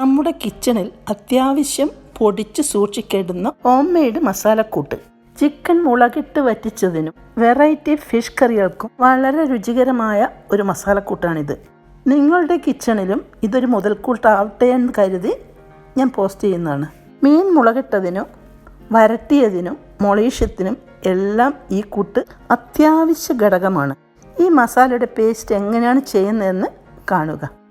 നമ്മുടെ കിച്ചണിൽ അത്യാവശ്യം പൊടിച്ച് സൂക്ഷിക്കേണ്ടുന്ന ഹോം മെയ്ഡ് മസാലക്കൂട്ട്. ചിക്കൻ മുളകിട്ട് വറ്റിച്ചതിനും വെറൈറ്റി ഫിഷ് കറികൾക്കും വളരെ രുചികരമായ ഒരു മസാലക്കൂട്ടാണിത്. നിങ്ങളുടെ കിച്ചണിലും ഇതൊരു മുതൽക്കൂട്ടാവട്ടെ എന്ന് കരുതി ഞാൻ പോസ്റ്റ് ചെയ്യുന്നതാണ്. മീൻ മുളകിട്ടതിനും വരട്ടിയതിനും മൊളീഷ്യത്തിനും എല്ലാം ഈ കൂട്ട് അത്യാവശ്യ ഘടകമാണ്. ഈ മസാലയുടെ പേസ്റ്റ് എങ്ങനെയാണ് ചെയ്യുന്നതെന്ന് കാണുക.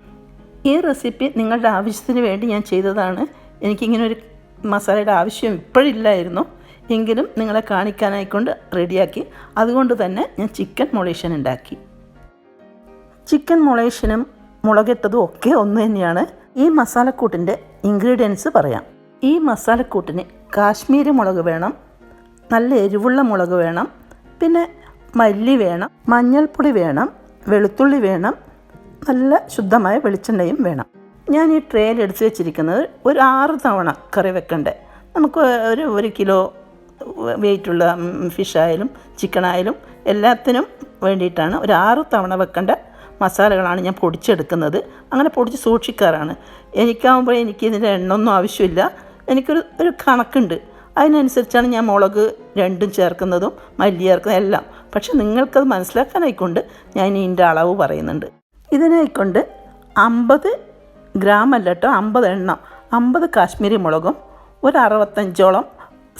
ഈ റെസിപ്പി നിങ്ങളുടെ ആവശ്യത്തിന് വേണ്ടി ഞാൻ ചെയ്തതാണ്. എനിക്കിങ്ങനെ ഒരു മസാലയുടെ ആവശ്യം ഇപ്പോഴില്ലായിരുന്നു. എങ്കിലും നിങ്ങളെ കാണിക്കാനായിക്കൊണ്ട് റെഡിയാക്കി. അതുകൊണ്ട് തന്നെ ഞാൻ ചിക്കൻ മൊളേഷൻ ഉണ്ടാക്കി. ചിക്കൻ മൊളേഷനും മുളകിട്ടതും ഒക്കെ ഒന്ന് തന്നെയാണ്. ഈ മസാലക്കൂട്ടിന്റെ ഇൻഗ്രീഡിയൻസ് പറയാം. ഈ മസാലക്കൂട്ടിന് കാശ്മീരി മുളക് വേണം. നല്ല എരിവുള്ള മുളക് വേണം. പിന്നെ മല്ലി വേണം. മഞ്ഞൾപ്പൊടി വേണം. വെളുത്തുള്ളി വേണം. നല്ല ശുദ്ധമായ വെളിച്ചെണ്ണയും വേണം. ഞാൻ ഈ ട്രേയിൽ എടുത്തു വെച്ചിരിക്കുന്നത് ഒരു ആറ് തവണ കറി വെക്കണ്ടേ. നമുക്ക് ഒരു ഒരു കിലോ വെയിറ്റുള്ള ഫിഷായാലും ചിക്കനായാലും എല്ലാത്തിനും വേണ്ടിയിട്ടാണ് ഒരു ആറ് തവണ വെക്കേണ്ട മസാലകളാണ് ഞാൻ പൊടിച്ചെടുക്കുന്നത്. അങ്ങനെ പൊടിച്ച് സൂക്ഷിക്കാറാണ്. എനിക്കാവുമ്പോൾ എനിക്ക് ഇതിന്റെ എണ്ണൊന്നും ആവശ്യമില്ല. എനിക്കൊരു ഒരു കണക്കുണ്ട്. അതിനനുസരിച്ചാണ് ഞാൻ മുളക് രണ്ടും ചേർക്കുന്നതും മല്ലി ചേർക്കുന്നതും എല്ലാം. പക്ഷെ നിങ്ങൾക്കത് മനസ്സിലാക്കാനായിക്കൊണ്ട് ഞാൻ ഇതിന്റെ അളവ് പറയുന്നുണ്ട്. ഇതിനായിക്കൊണ്ട് അമ്പത് ഗ്രാം അല്ല കേട്ടോ അമ്പത് എണ്ണം. അമ്പത് കാശ്മീരി മുളകും ഒരു അറുപത്തഞ്ചോളം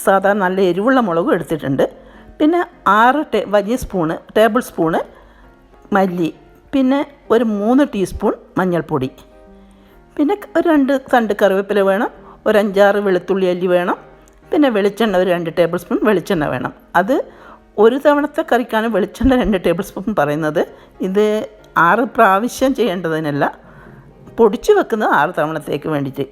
സാധാരണ നല്ല എരിവുള്ള മുളകും എടുത്തിട്ടുണ്ട്. പിന്നെ ആറ് ടേ വലിയ സ്പൂണ് ടേബിൾ സ്പൂണ് മല്ലി. പിന്നെ ഒരു മൂന്ന് ടീസ്പൂൺ മഞ്ഞൾപ്പൊടി. പിന്നെ ഒരു രണ്ട് തണ്ട് കറിവേപ്പില വേണം ഒരു അഞ്ചാറ് വെളുത്തുള്ളി അല്ലി വേണം പിന്നെ വെളിച്ചെണ്ണ ഒരു രണ്ട് ടേബിൾ സ്പൂൺ വെളിച്ചെണ്ണ വേണം. അത് ഒരു തവണത്തെ കറിക്കാണ് വെളിച്ചെണ്ണ രണ്ട് ടേബിൾ സ്പൂൺ പറയുന്നത്. ഇത് ആറ് പ്രാവശ്യം ചെയ്യേണ്ടതിനല്ല പൊടിച്ചു വെക്കുന്നത് ആറ് തവണത്തേക്ക് വേണ്ടിയിട്ട്.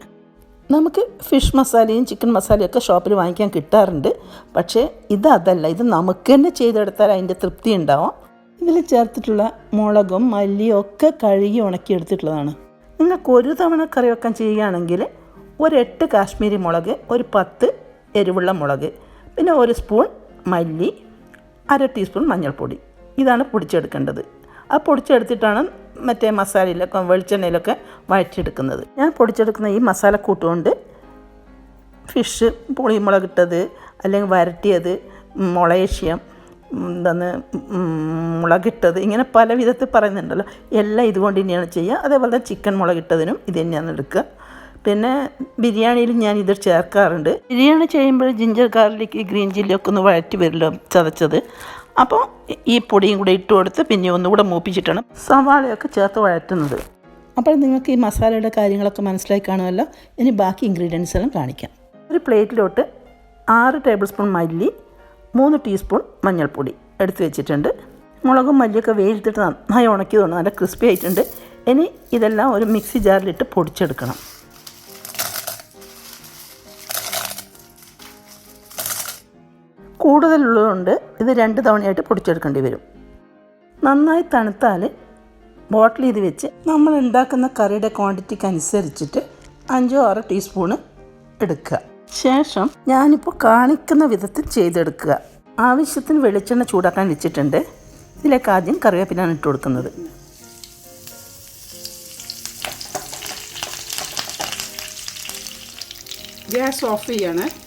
നമുക്ക് ഫിഷ് മസാലയും ചിക്കൻ മസാലയും ഒക്കെ ഷോപ്പിൽ വാങ്ങിക്കാൻ കിട്ടാറുണ്ട്. പക്ഷേ ഇത് അതല്ല ഇത് നമുക്ക് തന്നെ ചെയ്തെടുത്താൽ അതിന്റെ തൃപ്തി ഉണ്ടാവും. ഇതിൽ ചേർത്തിട്ടുള്ള മുളകും മല്ലിയും ഒക്കെ കഴുകി ഉണക്കി എടുത്തിട്ടുള്ളതാണ്. നിങ്ങൾക്ക് ഒരു തവണ കറി വെക്കാൻ ചെയ്യുകയാണെങ്കിൽ ഒരു എട്ട് കാശ്മീരി മുളക് ഒരു പത്ത് എരിവുള്ള മുളക് പിന്നെ ഒരു സ്പൂൺ മല്ലി അര ടീസ്പൂൺ മഞ്ഞൾപ്പൊടി. ഇതാണ് പൊടിച്ചെടുക്കേണ്ടത്. ആ പൊടിച്ചെടുത്തിട്ടാണ് മറ്റേ മസാലയിലൊക്കെ വെളിച്ചെണ്ണയിലൊക്കെ വഴറ്റിയെടുക്കുന്നത്. ഞാൻ പൊടിച്ചെടുക്കുന്ന ഈ മസാല കൂട്ടുകൊണ്ട് ഫിഷ് പുളിമുളകിട്ടത് അല്ലെങ്കിൽ വരട്ടിയത് മുളയേഷ്യം എന്താണ് മുളകിട്ടത് ഇങ്ങനെ പല വിധത്തിൽ പറയുന്നുണ്ടല്ലോ. എല്ലാം ഇതുകൊണ്ട് തന്നെയാണ് ചെയ്യുക. അതേപോലെ ചിക്കൻ മുളകിട്ടതിനും ഇത് തന്നെയാണ് എടുക്കുക. പിന്നെ ബിരിയാണിയിൽ ഞാൻ ഇത് ചേർക്കാറുണ്ട്. ബിരിയാണി ചെയ്യുമ്പോൾ ജിഞ്ചർ ഗാർലിക് ഗ്രീൻ ചില്ലിയൊക്കെ ഒന്ന് വഴറ്റി വരുമല്ലോ ചതച്ചത്. അപ്പോൾ ഈ പൊടിയും കൂടെ ഇട്ട് കൊടുത്ത് പിന്നെ ഒന്നുകൂടെ മൂപ്പിച്ചിട്ടാണ് സവാളയൊക്കെ ചേർത്ത് വഴറ്റുന്നത്. അപ്പോൾ നിങ്ങൾക്ക് ഈ മസാലയുടെ കാര്യങ്ങളൊക്കെ മനസ്സിലായി കാണുമല്ലോ. ഇനി ബാക്കി ഇൻഗ്രീഡിയൻസ് എല്ലാം കാണിക്കാം. ഒരു പ്ലേറ്റിലോട്ട് ആറ് ടേബിൾ സ്പൂൺ മല്ലി മൂന്ന് ടീസ്പൂൺ മഞ്ഞൾപ്പൊടി എടുത്തു വെച്ചിട്ടുണ്ട്. മുളകും മല്ലിയൊക്കെ വേവിച്ചിട്ട് നന്നായി ഉണക്കിയതുകൊണ്ട് നല്ല ക്രിസ്പി ആയിട്ടുണ്ട്. ഇനി ഇതെല്ലാം ഒരു മിക്സി ജാറിലിട്ട് പൊടിച്ചെടുക്കണം. കൂടുതലുള്ളതുകൊണ്ട് ഇത് രണ്ട് തവണയായിട്ട് പൊടിച്ചെടുക്കേണ്ടി വരും. നന്നായി തണുത്താൽ ബോട്ടിൽ ചെയ്ത് വെച്ച് നമ്മൾ ഉണ്ടാക്കുന്ന കറിയുടെ ക്വാണ്ടിറ്റിക്ക് അനുസരിച്ചിട്ട് അഞ്ചോ ആറോ ടീസ്പൂണ് എടുക്കുക. ശേഷം ഞാനിപ്പോൾ കാണിക്കുന്ന വിധത്തിൽ ചെയ്തെടുക്കുക. ആവശ്യത്തിന് വെളിച്ചെണ്ണ ചൂടാക്കാൻ വെച്ചിട്ടുണ്ട്. ഇതിലേക്ക് ആദ്യം കറിവേപ്പിലാണ് ഇട്ട് കൊടുക്കുന്നത്. ഗ്യാസ് ഓഫ് ചെയ്യാണ്.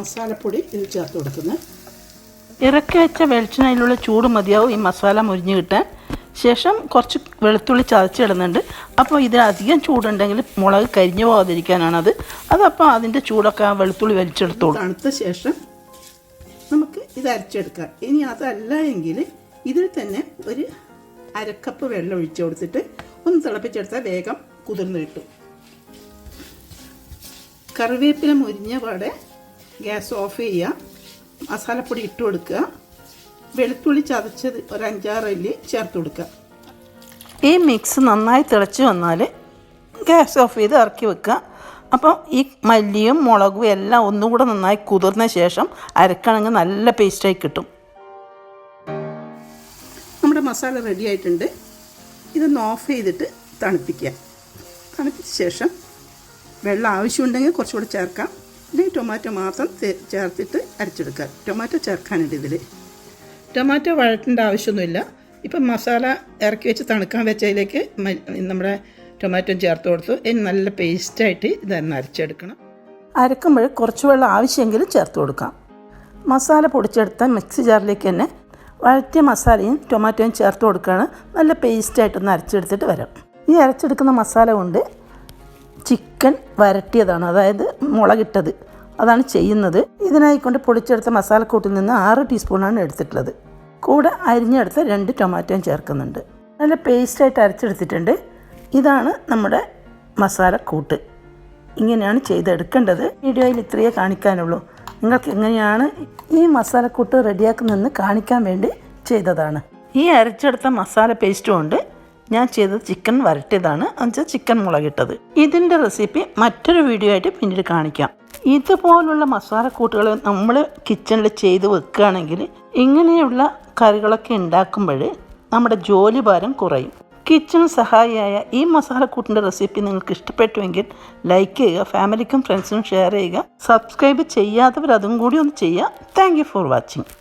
മസാലപ്പൊടി ഇത് ചേർത്ത് കൊടുക്കുന്നത്. ഇറക്കി വെച്ച വെളിച്ചെണ്ണയിലുള്ള ചൂട് മതിയാവും ഈ മസാല മുരിഞ്ഞ് കിട്ടാൻ. ശേഷം കുറച്ച് വെളുത്തുള്ളി ചതച്ചിടുന്നുണ്ട്. അപ്പോൾ ഇത് അധികം ചൂടുണ്ടെങ്കിൽ മുളക് കരിഞ്ഞു പോകാതിരിക്കാനാണത് അതപ്പോൾ അതിന്റെ ചൂടൊക്കെ ആ വെളുത്തുള്ളി വലിച്ചെടുത്തോളൂ. തണുത്ത ശേഷം നമുക്ക് ഇത് അരച്ചെടുക്കാം. ഇനി അതല്ല എങ്കിൽ ഇതിൽ തന്നെ ഒരു അരക്കപ്പ് വെള്ളം ഒഴിച്ച് കൊടുത്തിട്ട് ഒന്ന് തിളപ്പിച്ചെടുത്താൽ വേഗം കുതിർന്ന് കിട്ടും. കറിവേപ്പില മുരിഞ്ഞ പാടെ ഗ്യാസ് ഓഫ് ചെയ്യുക. മസാലപ്പൊടി ഇട്ട് കൊടുക്കുക. വെളുത്തുള്ളി ചതച്ചത് ഒരു അഞ്ചാറ് അല്ലി ചേർത്ത് കൊടുക്കുക. ഈ മിക്സ് നന്നായി തിളച്ച് വന്നാൽ ഗ്യാസ് ഓഫ് ചെയ്ത് ഇറക്കി വെക്കുക. അപ്പോൾ ഈ മല്ലിയും മുളകും എല്ലാം ഒന്നുകൂടെ നന്നായി കുതിർന്ന ശേഷം അരക്കണമെങ്കിൽ നല്ല പേസ്റ്റായി കിട്ടും. നമ്മുടെ മസാല റെഡി ആയിട്ടുണ്ട്. ഇതൊന്ന് ഓഫ് ചെയ്തിട്ട് തണുപ്പിക്കുക. തണുപ്പിച്ച ശേഷം വെള്ളം ആവശ്യമുണ്ടെങ്കിൽ കുറച്ചുകൂടെ ചേർക്കാം. അല്ലെങ്കിൽ ടൊമാറ്റോ മാത്രം ചേർത്തിട്ട് അരച്ചെടുക്കുക. ടൊമാറ്റോ ചേർക്കാനുണ്ട് ഇതിൽ ടൊമാറ്റോ വഴറ്റേണ്ട ആവശ്യമൊന്നുമില്ല. ഇപ്പം മസാല ഇറക്കി വെച്ച് തണുക്കാൻ വെച്ചതിലേക്ക് നമ്മുടെ ടൊമാറ്റോ ചേർത്ത് കൊടുത്തു. ഇനി നല്ല പേസ്റ്റായിട്ട് ഇതൊന്ന് അരച്ചെടുക്കണം. അരക്കുമ്പോൾ കുറച്ച് വെള്ളം ആവശ്യമെങ്കിൽ ചേർത്ത് കൊടുക്കാം. മസാല പൊടിച്ചെടുത്ത മിക്സി ജാറിലേക്ക് തന്നെ വഴറ്റിയ മസാലയും ടൊമാറ്റോയും ചേർത്ത് കൊടുക്കുകയാണ്. നല്ല പേസ്റ്റായിട്ടൊന്ന് അരച്ചെടുത്തിട്ട് വരാം. ഈ അരച്ചെടുക്കുന്ന മസാല കൊണ്ട് ചിക്കൻ വരട്ടിയതാണ് അതായത് മുളകിട്ടത്. അതാണ് ചെയ്യുന്നത്. ഇതിനായിക്കൊണ്ട് പൊടിച്ചെടുത്ത മസാലക്കൂട്ടിൽ നിന്ന് ആറ് ടീസ്പൂണാണ് എടുത്തിട്ടുള്ളത്. കൂടെ അരിഞ്ഞെടുത്ത രണ്ട് ടൊമാറ്റോയും ചേർക്കുന്നുണ്ട്. നല്ല പേസ്റ്റായിട്ട് അരച്ചെടുത്തിട്ടുണ്ട്. ഇതാണ് നമ്മുടെ മസാലക്കൂട്ട്. ഇങ്ങനെയാണ് ചെയ്തെടുക്കേണ്ടത്. വീഡിയോയിൽ ഇത്രയേ കാണിക്കാനുള്ളൂ. നിങ്ങൾക്ക് എങ്ങനെയാണ് ഈ മസാലക്കൂട്ട് റെഡിയാക്കുന്നതെന്ന് കാണിക്കാൻ വേണ്ടി ചെയ്തതാണ്. ഈ അരച്ചെടുത്ത മസാല പേസ്റ്റ് കൊണ്ട് ഞാൻ ചെയ്തത് ചിക്കൻ വരട്ടിയതാണ്. എന്നുവെച്ചാൽ ചിക്കൻ മുളകിട്ടത്. ഇതിന്റെ റെസിപ്പി മറ്റൊരു വീഡിയോ ആയിട്ട് പിന്നീട് കാണിക്കാം. ഇതുപോലുള്ള മസാലക്കൂട്ടുകൾ നമ്മൾ കിച്ചണിൽ ചെയ്ത് വെക്കുകയാണെങ്കിൽ ഇങ്ങനെയുള്ള കറികളൊക്കെ ഉണ്ടാക്കുമ്പോൾ നമ്മുടെ ജോലി ഭാരം കുറയും. കിച്ചൺ സഹായിയായ ഈ മസാലക്കൂട്ടിന്റെ റെസിപ്പി നിങ്ങൾക്ക് ഇഷ്ടപ്പെട്ടുവെങ്കിൽ ലൈക്ക് ചെയ്യുക ഫാമിലിക്കും ഫ്രണ്ട്സിനും ഷെയർ ചെയ്യുക സബ്സ്ക്രൈബ് ചെയ്യാത്തവർ അതും കൂടി ഒന്ന് ചെയ്യുക. Thank for watching